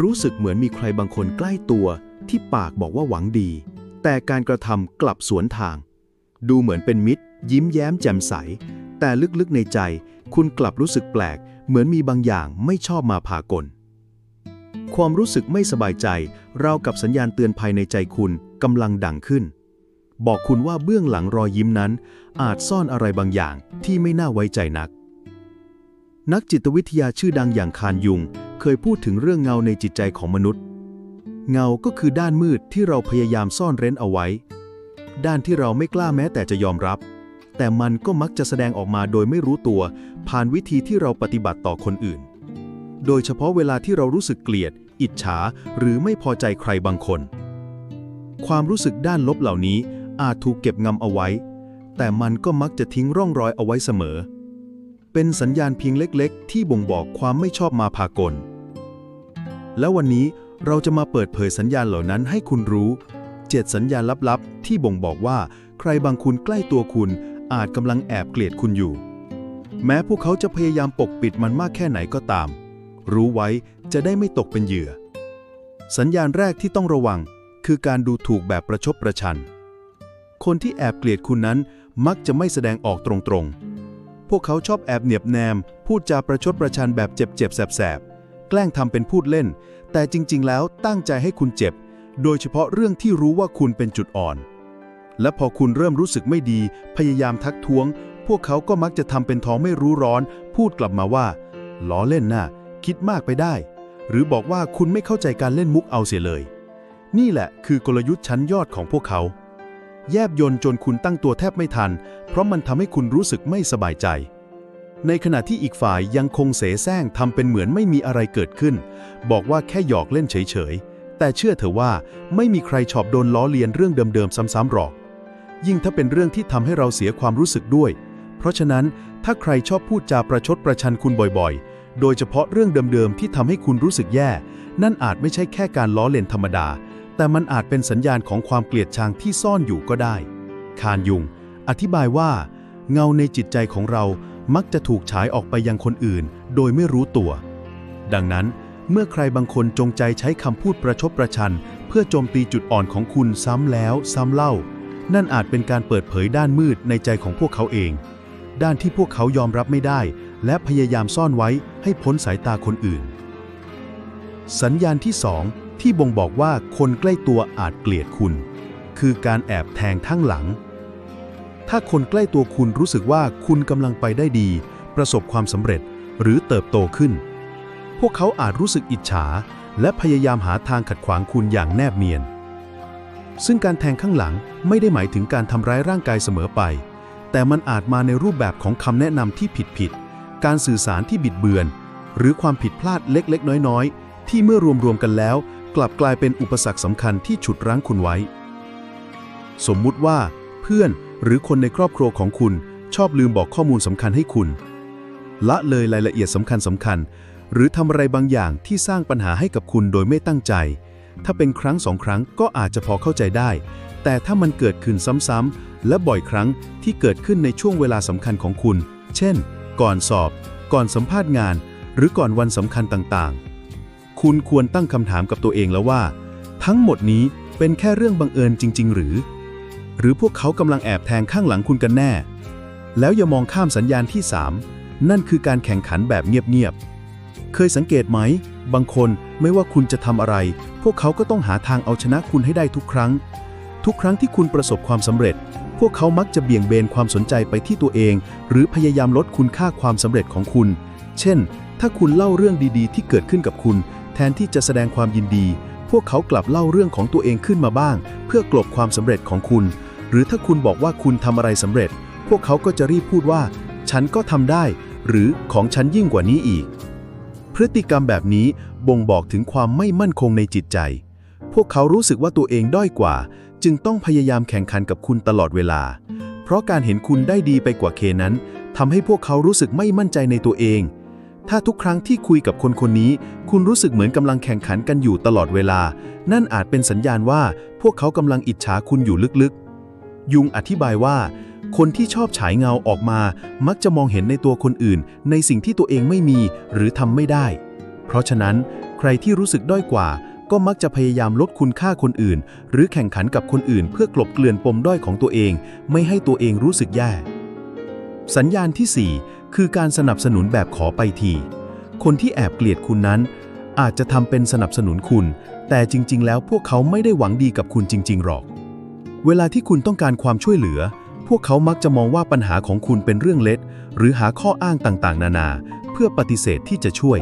รู้สึกเหมือนมีใครบางคนใกล้ตัวที่ปากบอกว่าหวังดี แต่การกระทำกลับสวนทาง ดูเหมือนเป็นมิตร ยิ้มแย้มแจ่มใส แต่ลึกๆในใจ คุณกลับรู้สึกแปลก เหมือนมีบางอย่างไม่ชอบมาพากล ความรู้สึกไม่สบายใจเรากับสัญญาณเตือนภายในใจคุณกำลังดังขึ้น บอกคุณว่าเบื้องหลังรอยยิ้มนั้น อาจซ่อนอะไรบางอย่างที่ไม่น่าไว้ใจนักนักจิตวิทยาชื่อดังอย่างคารยุง เคยพูดถึงเรื่องเงาในจิตใจของมนุษย์ เงาก็คือด้านมืดที่เราพยายามซ่อนเร้นเอาไว้ ด้านที่เราไม่กล้าแม้แต่จะยอมรับ แต่มันก็มักจะแสดงออกมาโดยไม่รู้ตัว ผ่านวิธีที่เราปฏิบัติต่อคนอื่น โดยเฉพาะเวลาที่เรารู้สึกเกลียด อิจฉา หรือไม่พอใจใครบางคน ความรู้สึกด้านลบเหล่านี้อาจถูกเก็บงำเอาไว้ แต่มันก็มักจะทิ้งร่องรอยเอาไว้เสมอเป็นสัญญาณเพียงเล็ก ๆ ที่บ่งบอกความไม่ชอบมาพากล แล้ววันนี้เราจะมาเปิดเผยสัญญาณเหล่านั้นให้คุณรู้เจ็ดสัญญาณลับๆ ที่บ่งบอกว่าใครบางคนใกล้ตัวคุณ อาจกำลังแอบเกลียดคุณอยู่ แม้พวกเขาจะพยายามปกปิดมันมากแค่ไหนก็ตาม รู้ไว้จะได้ไม่ตกเป็นเหยื่อ สัญญาณแรกที่ต้องระวัง คือการดูถูกแบบประชดประชัน คนที่แอบเกลียดคุณนั้นมักจะไม่แสดงออกตรงๆ พวกเขาชอบแอบเหนียบแนม พูดจาประชดประชันแบบเจ็บๆแสบๆ แกล้งทำเป็นพูดเล่น แต่จริง ๆ แล้วตั้งใจให้คุณเจ็บ โดยเฉพาะเรื่องที่รู้ว่าคุณเป็นจุดอ่อน และพอคุณเริ่มรู้สึกไม่ดี พยายามทักท้วง พวกเขาก็มักจะทำเป็นท้องไม่รู้ร้อน พูดกลับมาว่าล้อเล่นน่ะ คิดมากไปได้ หรือบอกว่าคุณไม่เข้าใจการเล่นมุกเอาเสียเลย นี่แหละคือกลยุทธ์ชั้นยอดของพวกเขา แยบยนจนคุณตั้งตัวแทบไม่ทัน เพราะมันทำให้คุณรู้สึกไม่สบายใจ ในขณะที่อีกฝ่ายยังคงเสแสร้งทำเป็นเหมือนไม่มีอะไรเกิดขึ้น บอกว่าแค่หยอกเล่นเฉยๆ แต่เชื่อเถอะว่าไม่มีใครชอบโดนล้อเลียนเรื่องเดิมๆ ซ้ำๆหรอก ยิ่งถ้าเป็นเรื่องที่ทำให้เราเสียความรู้สึกด้วย เพราะฉะนั้นถ้าใครชอบพูดจาประชดประชันคุณบ่อยๆ โดยเฉพาะเรื่องเดิมๆ ที่ทำให้คุณรู้สึกแย่ นั่นอาจไม่ใช่แค่การล้อเล่นธรรมดา แต่มันอาจเป็นสัญญาณของความเกลียดชังที่ซ่อนอยู่ก็ได้ คานยุง อธิบายว่า เงาในจิตใจของเรา มักจะถูกฉายออกไปยังคนอื่น โดยไม่รู้ตัว ดังนั้น เมื่อใครบางคนจงใจใช้คำพูดประชดประชัน เพื่อโจมตีจุดอ่อนของคุณซ้ำแล้ว ซ้ำเล่า นั่นอาจเป็นการเปิดเผยด้านมืดในใจของพวกเขาเอง ด้านที่พวกเขายอมรับไม่ได้ และพยายามซ่อนไว้ให้พ้นสายตาคนอื่น สัญญาณที่สองที่บ่งบอกว่าคนใกล้ตัวอาจเกลียดคุณ คือการแอบแทงทั้งหลัง ถ้าคนใกล้ตัวคุณรู้สึกว่าคุณกำลังไปได้ดี ประสบความสำเร็จหรือเติบโตขึ้น พวกเขาอาจรู้สึกอิจฉา และพยายามหาทางขัดขวางคุณอย่างแนบเนียน ซึ่งการแทงข้างหลังไม่ได้หมายถึงการทำร้ายร่างกายเสมอไป แต่มันอาจมาในรูปแบบของคำแนะนำที่ผิดๆการสื่อสารที่บิดเบือน หรือความผิดพลาดเล็กๆ น้อยๆ ที่เมื่อรวมๆกันแล้ว กลับกลายเป็นอุปสรรคสำคัญที่ฉุดรั้งคุณไว้ สมมุติว่า เพื่อน หรือคนในครอบครัวของคุณชอบลืมบอกข้อมูลสำคัญให้คุณ ละเลยรายละเอียดสำคัญสำคัญ หรือทำอะไรบางอย่างที่สร้างปัญหาให้กับคุณโดยไม่ตั้งใจ ถ้าเป็นครั้งสองครั้งก็อาจจะพอเข้าใจได้ แต่ถ้ามันเกิดขึ้นซ้ำๆและบ่อยครั้งที่เกิดขึ้นในช่วงเวลาสำคัญของคุณ เช่น ก่อนสอบ ก่อนสัมภาษณ์งาน หรือก่อนวันสำคัญต่างๆ คุณควรตั้งคำถามกับตัวเองแล้วว่า ทั้งหมดนี้เป็นแค่เรื่องบังเอิญจริง ๆ หรือ หรือพวกเขากำลังแอบแทงข้างหลังคุณกันแน่ แล้วอย่ามองข้ามสัญญาณที่ 3 นั่นคือการแข่งขันแบบเงียบๆ เคยสังเกตไหม บางคนไม่ว่าคุณจะทำอะไร พวกเขาก็ต้องหาทางเอาชนะคุณให้ได้ทุกครั้ง ทุกครั้งที่คุณประสบความสำเร็จ พวกเขามักจะเบี่ยงเบนความสนใจไปที่ตัวเอง หรือพยายามลดคุณค่าความสำเร็จของคุณ เช่น ถ้าคุณเล่าเรื่องดีๆ ที่เกิดขึ้นกับคุณ แทนที่จะแสดงความยินดี พวกเขากลับเล่าเรื่องของตัวเองขึ้นมาบ้าง เพื่อกลบความสำเร็จของคุณ หรือถ้าคุณบอกว่าคุณทำอะไรสำเร็จ พวกเขาก็จะรีบพูดว่า ฉันก็ทำได้ หรือของฉันยิ่งกว่านี้อีก พฤติกรรมแบบนี้บ่งบอกถึงความไม่มั่นคงในจิตใจ พวกเขารู้สึกว่าตัวเองด้อยกว่า จึงต้องพยายามแข่งขันกับคุณตลอดเวลา เพราะการเห็นคุณได้ดีไปกว่าเคนั้นทำให้พวกเขารู้สึกไม่มั่นใจในตัวเอง ถ้าทุกครั้งที่คุยกับคนคนนี้ คุณรู้สึกเหมือนกำลังแข่งขันกันอยู่ตลอดเวลา นั่นอาจเป็นสัญญาณว่าพวกเขากำลังอิจฉาคุณอยู่ลึกๆ ยุงอธิบายว่า คนที่ชอบฉายเงาออกมา มักจะมองเห็นในตัวคนอื่น ในสิ่งที่ตัวเองไม่มีหรือทำไม่ได้ เพราะฉะนั้น ใครที่รู้สึกด้อยกว่า ก็มักจะพยายามลดคุณค่าคนอื่น หรือแข่งขันกับคนอื่น เพื่อกลบเกลื่อนปมด้อยของตัวเอง ไม่ให้ตัวเองรู้สึกแย่ สัญญาณที่ 4 คือการสนับสนุนแบบขอไปที คนที่แอบเกลียดคุณนั้น อาจจะทำเป็นสนับสนุนคุณ แต่จริง ๆ แล้วพวกเขาไม่ได้หวังดีกับคุณจริง ๆ หรอก เวลาที่คุณต้องการความช่วยเหลือ พวกเขามักจะมองว่าปัญหาของคุณเป็นเรื่องเล็ก หรือหาข้ออ้างต่าง ๆ นานา เพื่อปฏิเสธที่จะช่วย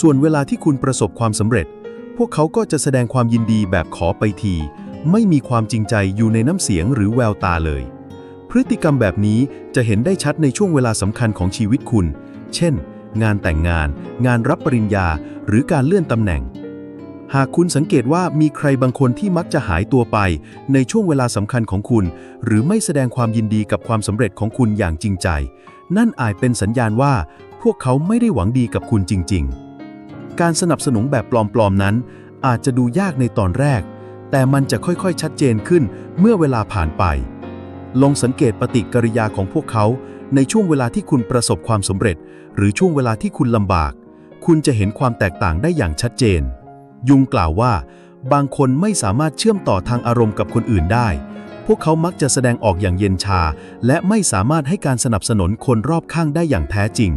ส่วนเวลาที่คุณประสบความสำเร็จ พวกเขาก็จะแสดงความยินดีแบบขอไปที ไม่มีความจริงใจอยู่ในน้ำเสียงหรือแววตาเลย พฤติกรรมแบบนี้จะเห็นได้ชัดในช่วงเวลาสำคัญของชีวิตคุณ เช่น งานแต่งงาน งานรับปริญญา หรือการเลื่อนตำแหน่ง หากคุณสังเกตว่ามีใครบางคนที่มักจะหายตัวไป ในช่วงเวลาสำคัญของคุณ หรือไม่แสดงความยินดีกับความสำเร็จของคุณอย่างจริงใจ นั่นอาจเป็นสัญญาณว่า พวกเขาไม่ได้หวังดีกับคุณจริง ๆ การสนับสนุนแบบปลอมๆนั้น อาจจะดูยากในตอนแรก แต่มันจะค่อยๆ ชัดเจนขึ้นเมื่อเวลาผ่านไป ลองสังเกตปฏิกิริยาของพวกเขา ในช่วงเวลาที่คุณประสบความสำเร็จ หรือช่วงเวลาที่คุณลำบาก คุณจะเห็นความแตกต่างได้อย่างชัดเจน ยุงกล่าวว่า บางคนไม่สามารถเชื่อมต่อทางอารมณ์กับคนอื่นได้ พวกเขามักจะแสดงออกอย่างเย็นชา และไม่สามารถให้การสนับสนุนคนรอบข้างได้อย่างแท้จริง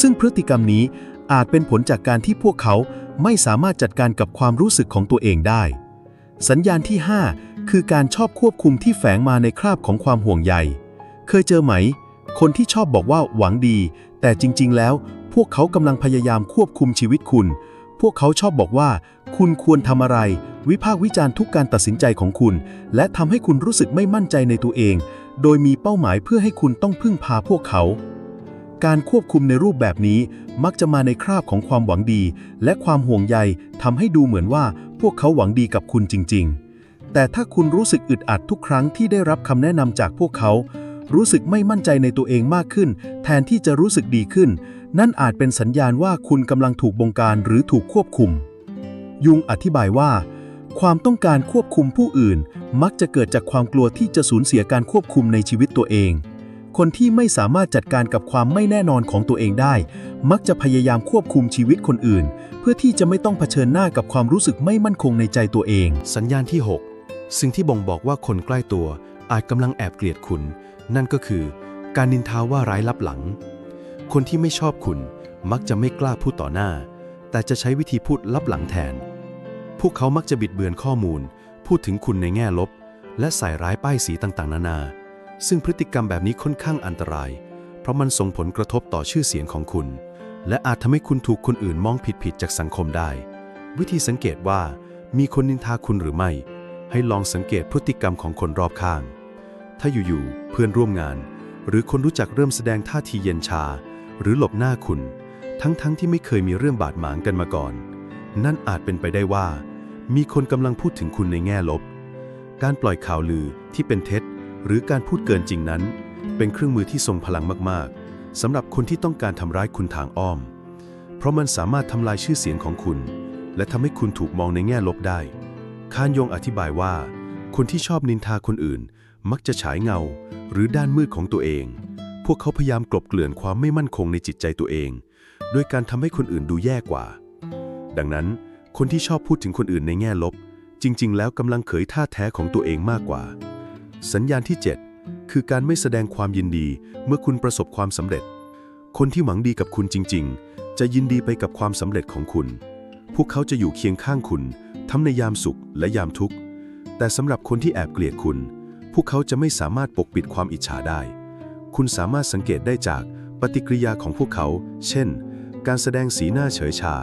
ซึ่งพฤติกรรมนี้อาจเป็นผลจากการที่พวกเขาไม่สามารถจัดการกับความรู้สึกของตัวเองได้ สัญญาณที่ 5 คือการชอบควบคุมที่แฝงมาในคราบของความห่วงใย เคยเจอไหม คนที่ชอบบอกว่าหวังดี แต่จริง ๆ แล้ว พวกเขากำลังพยายามควบคุมชีวิตคุณ พวกเขาชอบบอกว่า คุณควรทำอะไร วิพากษ์วิจารณ์ทุกการตัดสินใจของคุณ และทำให้คุณรู้สึกไม่มั่นใจในตัวเอง โดยมีเป้าหมายเพื่อให้คุณต้องพึ่งพาพวกเขาการควบคุมในรูปแบบนี้มักจะมาในคราบของความหวังดี และความห่วงใยทำให้ดูเหมือนว่าพวกเขาหวังดีกับคุณจริง ๆ แต่ถ้าคุณรู้สึกอึดอัดทุกครั้งที่ได้รับคำแนะนำจากพวกเขา รู้สึกไม่มั่นใจในตัวเองมากขึ้น แทนที่จะรู้สึกดีขึ้น นั่นอาจเป็นสัญญาณว่าคุณกำลังถูกบงการหรือถูกควบคุม ยุงอธิบายว่า ความต้องการควบคุมผู้อื่น มักจะเกิดจากความกลัวที่จะสูญเสียการควบคุมในชีวิตตัวเอง คนที่ไม่สามารถจัดการกับความไม่แน่นอนของตัวเองได้ มักจะพยายามควบคุมชีวิตคนอื่น เพื่อที่จะไม่ต้องเผชิญหน้ากับความรู้สึกไม่มั่นคงในใจตัวเอง สัญญาณที่ 6 สิ่งที่บ่งบอกว่าคนใกล้ตัวอาจกำลังแอบเกลียดคุณ นั่นก็คือ การนินทาว่าร้ายลับหลัง คนที่ไม่ชอบคุณมักจะไม่กล้าพูดต่อหน้า แต่จะใช้วิธีพูดลับหลังแทน พวกเขามักจะบิดเบือนข้อมูล พูดถึงคุณในแง่ลบ และใส่ร้ายป้ายสีต่างๆ นานา ซึ่งพฤติกรรมแบบนี้ค่อนข้างอันตราย เพราะมันส่งผลกระทบต่อชื่อเสียงของคุณ และอาจทำให้คุณถูกคนอื่นมองผิดๆจากสังคมได้ วิธีสังเกตว่า มีคนนินทาคุณหรือไม่ ให้ลองสังเกตพฤติกรรมของคนรอบข้าง ถ้าอยู่ๆเพื่อนร่วมงาน หรือคนรู้จักเริ่มแสดงท่าทีเย็นชา หรือหลบหน้าคุณ ทั้งๆทที่ไม่เคยมีเรื่องบาดหมางกันมาก่อน นั่นอาจเป็นไปได้ว่า มีคนกำลังพูดถึงคุณในแง่ลบ การปล่อยข่าวลือที่เป็นเท็จ หรือการพูดเกินจริงนั้น เป็นเครื่องมือที่ทรงพลังมากๆสำหรับคนที่ต้องการทำร้ายคุณทางอ้อม เพราะมันสามารถทำลายชื่อเสียงของคุณ และทำให้คุณถูกมองในแง่ลบได้ คานยงอธิบายว่า คนที่ชอบนินทาคนอื่น มักจะฉายเงา หรือด้านมืดของตัวเอง พวกเขาพยายามกลบเกลื่อนความไม่มั่นคงในจิตใจตัวเอง โดยการทำให้คนอื่นดูแย่กว่า ดังนั้น คนที่ชอบพูดถึงคนอื่นในแง่ลบ จริง ๆ แล้วกำลังเขยท่าแท้ของตัวเองมากกว่า สัญญาณที่ 7 คือการไม่แสดงความยินดีเมื่อคุณประสบความสำเร็จ คนที่หวังดีกับคุณจริง ๆ จะยินดีไปกับความสำเร็จของคุณ พวกเขาจะอยู่เคียงข้างคุณ ทั้งในยามสุขและยามทุกข์ แต่สำหรับคนที่แอบเกลียดคุณ พวกเขาจะไม่สามารถปกปิดความอิจฉาได้ คุณสามารถสังเกตได้จากปฏิกิริยาของพวกเขา เช่น การแสดงสีหน้าเฉยชา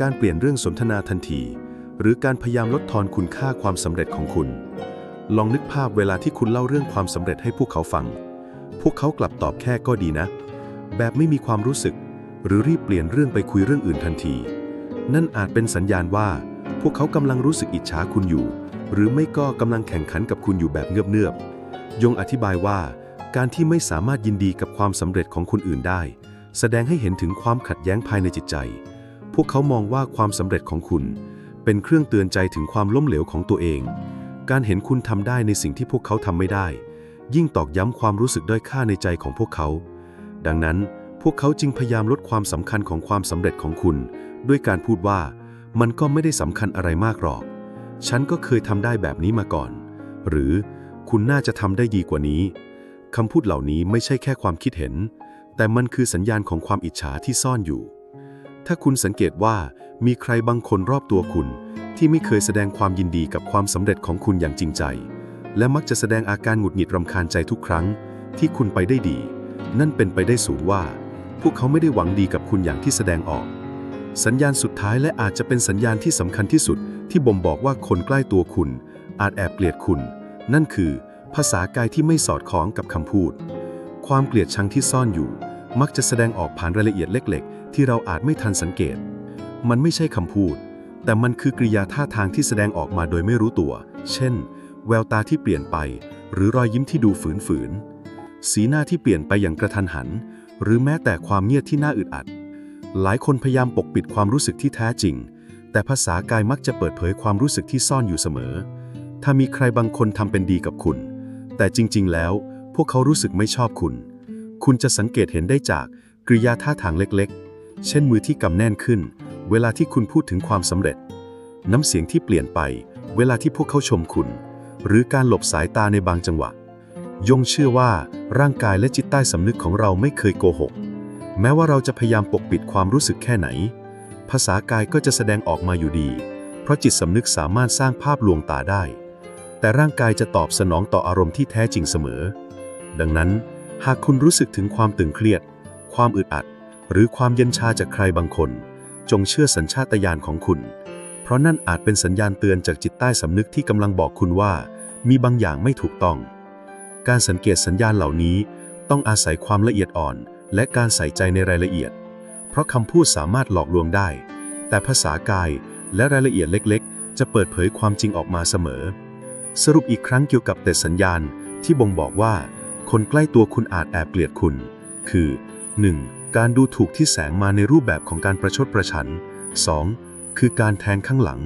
การเปลี่ยนเรื่องสนทนาทันที หรือการพยายามลดทอนคุณค่าความสำเร็จของคุณ ลองนึกภาพเวลาที่คุณเล่าเรื่องความสำเร็จให้พวกเขาฟัง พวกเขากลับตอบแค่ก็ดีนะ แบบไม่มีความรู้สึก หรือรีบเปลี่ยนเรื่องไปคุยเรื่องอื่นทันที นั่นอาจเป็นสัญญาณว่า พวกเขากำลังรู้สึกอิจฉาคุณอยู่ หรือไม่ก็กำลังแข่งขันกับคุณอยู่แบบเงือบๆยงอธิบายว่า การที่ไม่สามารถยินดีกับความสำเร็จของคนอื่นได้ แสดงให้เห็นถึงความขัดแย้งภายในจิตใจ พวกเขามองว่าความสำเร็จของคุณ เป็นเครื่องเตือนใจถึงความล้มเหลวของตัวเอง การเห็นคุณทำได้ในสิ่งที่พวกเขาทำไม่ได้ ยิ่งตอกย้ำความรู้สึกด้อยค่าในใจของพวกเขา ดังนั้นพวกเขาจึงพยายามลดความสำคัญของความสำเร็จของคุณด้วยการพูดว่า มันก็ไม่ได้สำคัญอะไรมากหรอก ฉันก็เคยทำได้แบบนี้มาก่อน หรือคุณน่าจะทำได้ดีกว่านี้คำพูดเหล่านี้ไม่ใช่แค่ความคิดเห็น แต่มันคือสัญญาณของความอิจฉาที่ซ่อนอยู่ ถ้าคุณสังเกตว่ามีใครบางคนรอบตัวคุณ ที่ไม่เคยแสดงความยินดีกับความสำเร็จของคุณอย่างจริงใจ และมักจะแสดงอาการหงุดหงิดรำคาญใจทุกครั้ง ที่คุณไปได้ดี นั่นเป็นไปได้สูงว่า พวกเขาไม่ได้หวังดีกับคุณอย่างที่แสดงออก สัญญาณสุดท้ายและอาจจะเป็นสัญญาณที่สำคัญที่สุด ที่บ่งบอกว่าคนใกล้ตัวคุณ อาจแอบเกลียดคุณ นั่นคือ ภาษากายที่ไม่สอดคล้องกับคำพูด ความเกลียดชังที่ซ่อนอยู่ มักจะแสดงออกผ่านรายละเอียดเล็ก ๆ ที่เราอาจไม่ทันสังเกต มันไม่ใช่คำพูด แต่มันคือกริยาท่าทางที่แสดงออกมาโดยไม่รู้ตัว เช่น แววตาที่เปลี่ยนไป หรือรอยยิ้มที่ดูฝืนๆสีหน้าที่เปลี่ยนไปอย่างกระทันหัน หรือแม้แต่ความเงียบที่น่าอึดอัด หลายคนพยายามปกปิดความรู้สึกที่แท้จริง แต่ภาษากายมักจะเปิดเผยความรู้สึกที่ซ่อนอยู่เสมอ ถ้ามีใครบางคนทำเป็นดีกับคุณ แต่จริง ๆ แล้ว พวกเขารู้สึกไม่ชอบคุณ คุณจะสังเกตเห็นได้จากกริยาท่าทางเล็กๆ เช่นมือที่กำแน่นขึ้น เวลาที่คุณพูดถึงความสำเร็จ น้ำเสียงที่เปลี่ยนไป เวลาที่พวกเขาชมคุณ หรือการหลบสายตาในบางจังหวะ ยงเชื่อว่าร่างกายและจิตใต้สำนึกของเราไม่เคยโกหก แม้ว่าเราจะพยายามปกปิดความรู้สึกแค่ไหน ภาษากายก็จะแสดงออกมาอยู่ดี เพราะจิตสำนึกสามารถสร้างภาพลวงตาได้ แต่ร่างกายจะตอบสนองต่ออารมณ์ที่แท้จริงเสมอ ดังนั้น หากคุณรู้สึกถึงความตึงเครียด ความอึดอัด หรือความเย็นชาจากใครบางคน จงเชื่อสัญชาตญาณของคุณ เพราะนั่นอาจเป็นสัญญาณเตือนจากจิตใต้สำนึกที่กำลังบอกคุณว่า มีบางอย่างไม่ถูกต้อง การสังเกตสัญญาณเหล่านี้ต้องอาศัยความละเอียดอ่อน และการใส่ใจในรายละเอียด เพราะคำพูดสามารถหลอกลวงได้ แต่ภาษากายและรายละเอียดเล็กๆ จะเปิดเผยความจริงออกมาเสมอ สรุปอีกครั้งเกี่ยวกับแต่สัญญาณที่บ่งบอกว่า คนใกล้ตัวคุณอาจแอบเกลียดคุณ คือ 1. การดูถูกที่แสงมาในรูปแบบของการประชดประชัน 2. คือการแทงข้างหลัง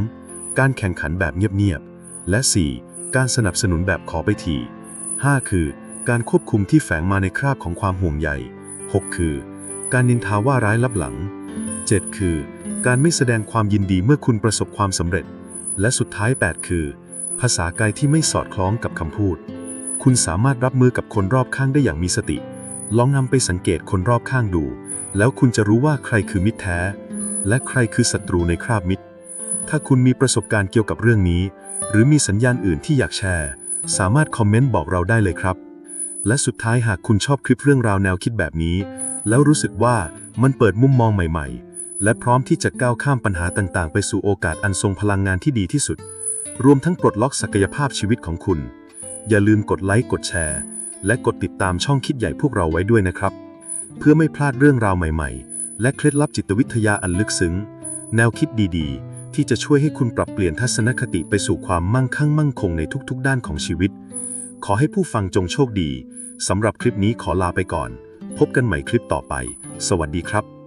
3. การแข่งขันแบบเงียบๆ และ 4. การสนับสนุนแบบขอไปที 5. คือ การควบคุมที่แฝงมาในคราบของความห่วงใย 6. คือ การนินทาว่าร้ายลับหลัง 7. คือ การไม่แสดงความยินดีเมื่อคุณประสบความสำเร็จ และสุดท้าย 8 คือ ภาษากายที่ไม่สอดคล้องกับคำพูด คุณสามารถรับมือกับคนรอบข้างได้อย่างมีสติ ลองนำไปสังเกตคนรอบข้างดู แล้วคุณจะรู้ว่าใครคือมิตรแท้ และใครคือศัตรูในคราบมิตร ถ้าคุณมีประสบการณ์เกี่ยวกับเรื่องนี้ หรือมีสัญญาณอื่นที่อยากแชร์ สามารถคอมเมนต์บอกเราได้เลยครับ และสุดท้ายหากคุณชอบคลิปเรื่องราวแนวคิดแบบนี้ แล้วรู้สึกว่ามันเปิดมุมมองใหม่ ๆ และพร้อมที่จะก้าวข้ามปัญหาต่างๆ ไปสู่โอกาสอันทรงพลังงานที่ดีที่สุด รวมทั้งปลดล็อกศักยภาพชีวิตของคุณ อย่าลืมกดไลค์กดแชร์ และกดติดตามช่องคิดใหญ่พวกเราไว้ด้วยนะครับ เพื่อไม่พลาดเรื่องราวใหม่ๆ และเคล็ดลับจิตวิทยาอันลึกซึ้ง แนวคิดดีๆ ที่จะช่วยให้คุณปรับเปลี่ยนทัศนคติไปสู่ความมั่งคั่งมั่งคงในทุกๆ ด้านของชีวิต ขอให้ผู้ฟังจงโชคดีสำหรับคลิปนี้ขอลาไปก่อน พบกันใหม่คลิปต่อไป สวัสดีครับ